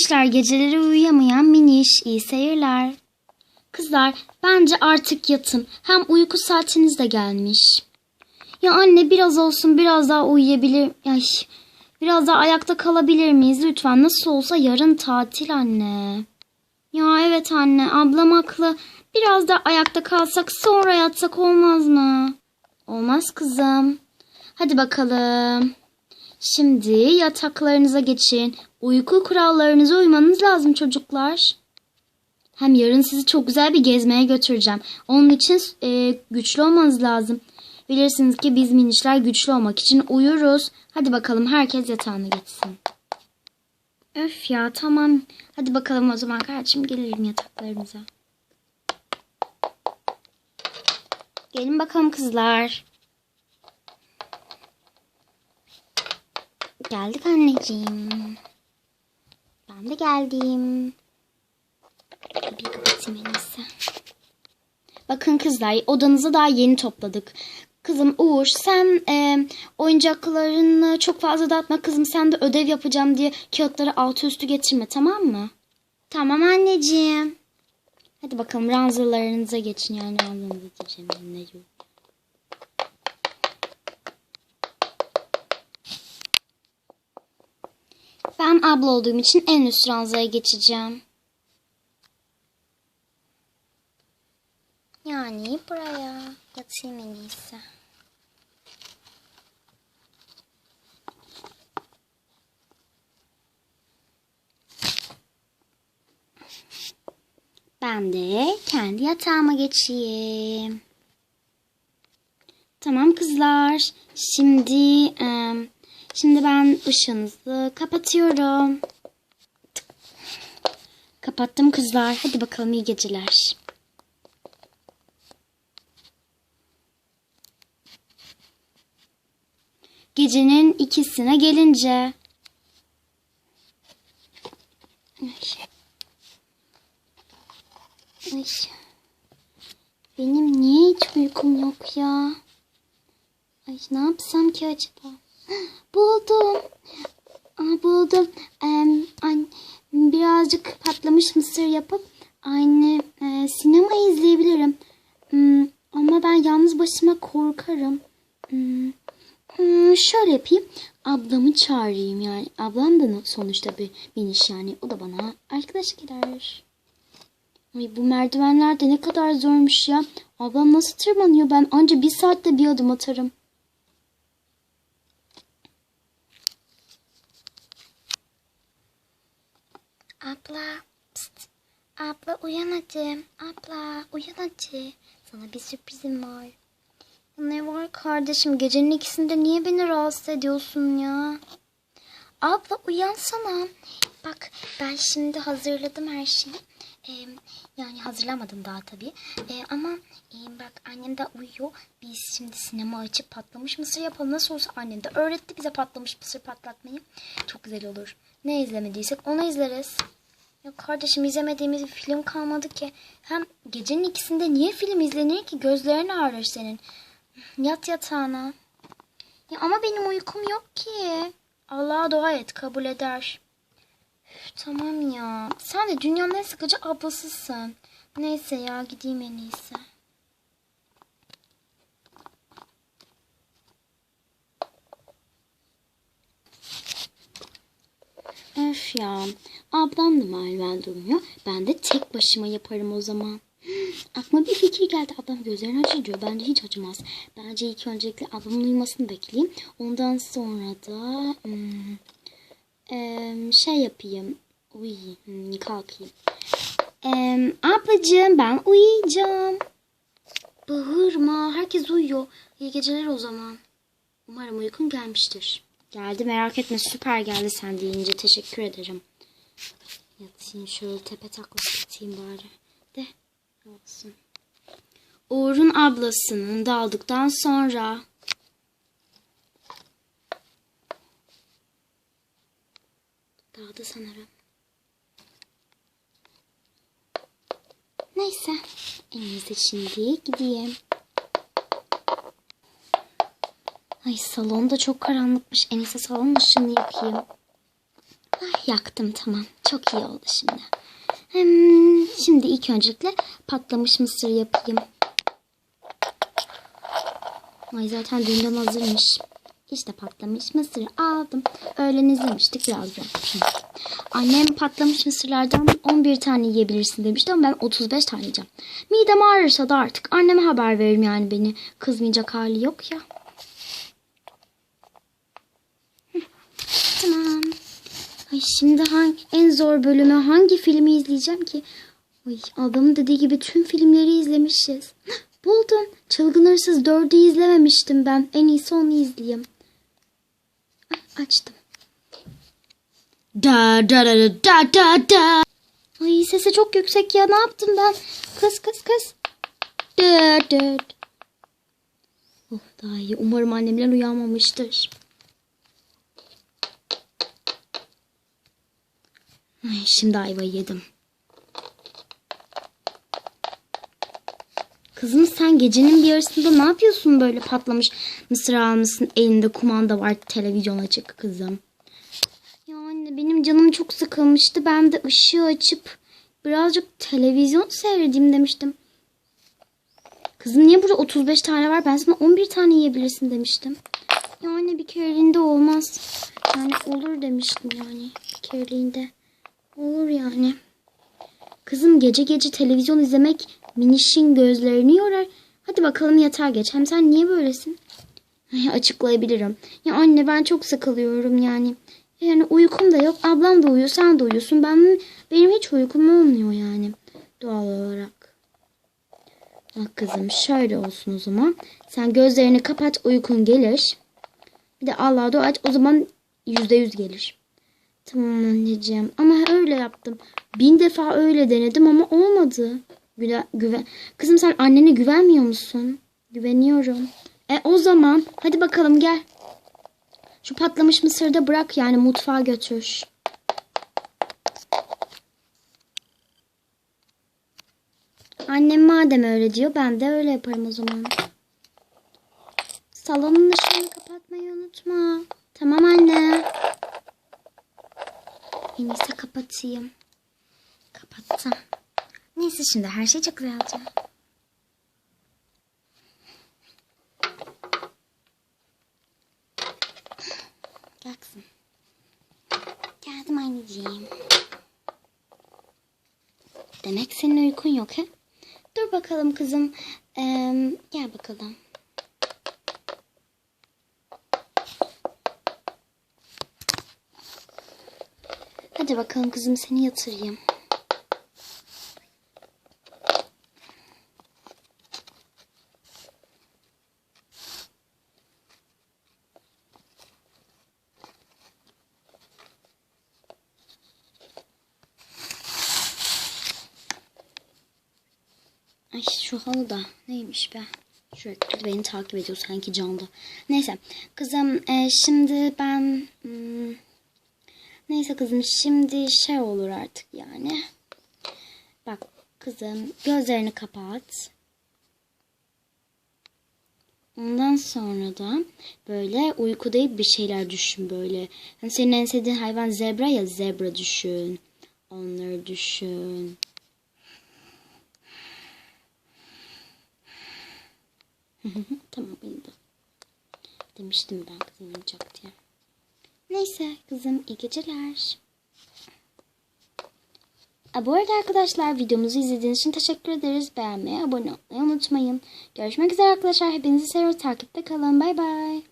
Minişler geceleri uyuyamayan miniş. iyi seyirler. Kızlar bence artık yatın. Hem uyku saatiniz de gelmiş. Ya anne biraz olsun biraz daha uyuyabilir. Ay, biraz daha ayakta kalabilir miyiz lütfen? Nasıl olsa yarın tatil anne. Ya evet anne ablam haklı. Biraz da ayakta kalsak sonra yatsak olmaz mı? Olmaz kızım. Hadi bakalım. Şimdi yataklarınıza geçin. Uyku kurallarınıza uymanız lazım çocuklar. Hem yarın sizi çok güzel bir gezmeye götüreceğim. Onun için e, güçlü olmanız lazım. Bilirsiniz ki biz minişler güçlü olmak için uyuruz. Hadi bakalım herkes yatağına geçsin. Öf ya tamam. Hadi bakalım o zaman kardeşim gelelim yataklarımıza. Gelin bakalım kızlar. Geldik anneciğim. Ben de geldim. Bir kapatayım en iyisi. Bakın kızlar odanızı daha yeni topladık. Kızım Uğur sen e, oyuncaklarını çok fazla dağıtma kızım sen de ödev yapacağım diye kağıtları altı üstü getirme tamam mı? Tamam anneciğim. Hadi bakalım ranzalarınıza geçin yani ranzanıza diyeceğim ne diyor. Ben abla olduğum için en üst ranzaya geçeceğim. Yani buraya yatayım en iyisi. Ben de kendi yatağıma geçeyim. Tamam kızlar. Şimdi em, şimdi ben ışığınızı kapatıyorum. Kapattım kızlar. Hadi bakalım iyi geceler. Gecenin ikisine gelince. Benim niye hiç uykum yok ya? Ay ne yapsam ki acaba? Buldum. Buldum. Birazcık patlamış mısır yapıp aynı e, sinema izleyebilirim. Hmm, ama ben yalnız başıma korkarım. Hmm, hmm, şöyle yapayım. Ablamı çağırayım yani. Ablam da sonuçta bir miniş yani. O da bana arkadaş gider. Ay bu merdivenler de ne kadar zormuş ya. Ablam nasıl tırmanıyor? Ben anca bir saatte bir adım atarım. Abla, pst. abla uyan hadi. Abla uyan hadi. Sana bir sürprizim var. Ne var kardeşim gecenin ikisinde niye beni rahatsız ediyorsun ya? Abla uyansana. Bak ben şimdi hazırladım her şeyi. Ee, yani hazırlamadım daha tabii. Ee, ama e, bak annem de uyuyor. Biz şimdi sinema açıp patlamış mısır yapalım. Nasıl olsa annem de öğretti bize patlamış mısır patlatmayı. Çok güzel olur. Ne izlemediysek onu izleriz. Ya kardeşim izlemediğimiz bir film kalmadı ki. Hem gecenin ikisinde niye film izlenir ki? Gözlerin ağrır senin. Yat yatağına. Ya ama benim uykum yok ki. Allah'a dua et kabul eder. Üf, tamam ya. Sen de dünyanın en sıkıcı ablasısın. Neyse ya gideyim en iyisi. Öf ya. Ablam da merdivende uyuyor. Ben de tek başıma yaparım o zaman. Aklıma bir fikir geldi. Ablam gözlerini açıyor. Bence hiç acımaz. Bence ilk öncelikle ablamın uyumasını bekleyeyim. Ondan sonra da hmm, şey yapayım. Uyuyayım. Hmm, kalkayım. Em, ablacığım ben uyuyacağım. Bağırma. Herkes uyuyor. İyi geceler o zaman. Umarım uykun gelmiştir. Geldi merak etme süper geldi sen deyince teşekkür ederim. Yatayım şöyle tepe taklak yatayım bari. De olsun. Uğur'un ablasının daldıktan sonra dağdı sanırım. Neyse en iyisi şimdi gideyim. Ay salon da çok karanlıkmış. En iyisi salon ışığını yapayım. Yaktım tamam. Çok iyi oldu şimdi. Şimdi ilk öncelikle patlamış mısır yapayım. Ay zaten dünden hazırmış. İşte patlamış mısır aldım. Öğlen izlemiştik biraz. Annem patlamış mısırlardan 11 tane yiyebilirsin demişti ama ben 35 tane yiyeceğim. Midem ağrırsa da artık anneme haber veririm yani beni kızmayacak hali yok ya. Hı, Tamam. Şimdi hangi, en zor bölümü hangi filmi izleyeceğim ki? Ay adamın dediği gibi tüm filmleri izlemişiz. Buldum. Çılgın Hırsız 4'ü izlememiştim ben. En iyisi onu izleyeyim. Ay, açtım. Da da da da da da. Ay sesi çok yüksek ya. Ne yaptım ben? Kız kız kız. Da da. Oh daha iyi. Umarım annemler uyanmamıştır. Şimdi ayvayı yedim. Kızım sen gecenin bir yarısında ne yapıyorsun böyle patlamış mısır almışsın elinde kumanda var televizyon açık kızım. Ya anne benim canım çok sıkılmıştı ben de ışığı açıp birazcık televizyon seyredeyim demiştim. Kızım niye burada 35 tane var ben sana 11 tane yiyebilirsin demiştim. Yani bir kereliğinde olmaz. Yani olur demiştim yani bir kereliğinde. Olur yani. Kızım gece gece televizyon izlemek minişin gözlerini yorar. Hadi bakalım yatağa geç. Hem sen niye böylesin? Ay, açıklayabilirim. Ya anne ben çok sıkılıyorum yani. Yani uykum da yok. Ablam da uyuyor. Sen de uyuyorsun. Ben, benim hiç uykum olmuyor yani. Doğal olarak. Bak kızım şöyle olsun o zaman. Sen gözlerini kapat uykun gelir. Bir de Allah'a dua et o zaman yüzde yüz gelir. Tamam anneciğim ama öyle yaptım. Bin defa öyle denedim ama olmadı. Güle, güven. Kızım sen annene güvenmiyor musun? Güveniyorum. E o zaman hadi bakalım gel. Şu patlamış mısırı da bırak yani mutfağa götür. Annem madem öyle diyor ben de öyle yaparım o zaman. Salonun ışığını kapatmayı unutma. Tamam anne. En iyisi kapatayım. Kapattım. Neyse şimdi her şey çok güzel olacak. Gel. Geldim anneciğim. Demek senin uykun yok he? Dur bakalım kızım. Ee, gel bakalım. Hadi bakalım kızım seni yatırayım. Ay şu halı da neymiş be? Sürekli beni takip ediyor sanki canlı. Neyse kızım e, şimdi ben... hmm, Neyse kızım şimdi şey olur artık yani. Bak kızım gözlerini kapat. Ondan sonra da böyle uykudayıp bir şeyler düşün böyle. Hani senin en sevdiğin hayvan zebra ya zebra düşün. Onları düşün. tamam uyudu. Demiştim ben kızım uyuyacak diye. Neyse kızım iyi geceler. Ha, bu arada arkadaşlar videomuzu izlediğiniz için teşekkür ederiz. Beğenmeyi, abone olmayı unutmayın. Görüşmek üzere arkadaşlar. Hepinizi seviyoruz. Takipte kalın. Bay bay.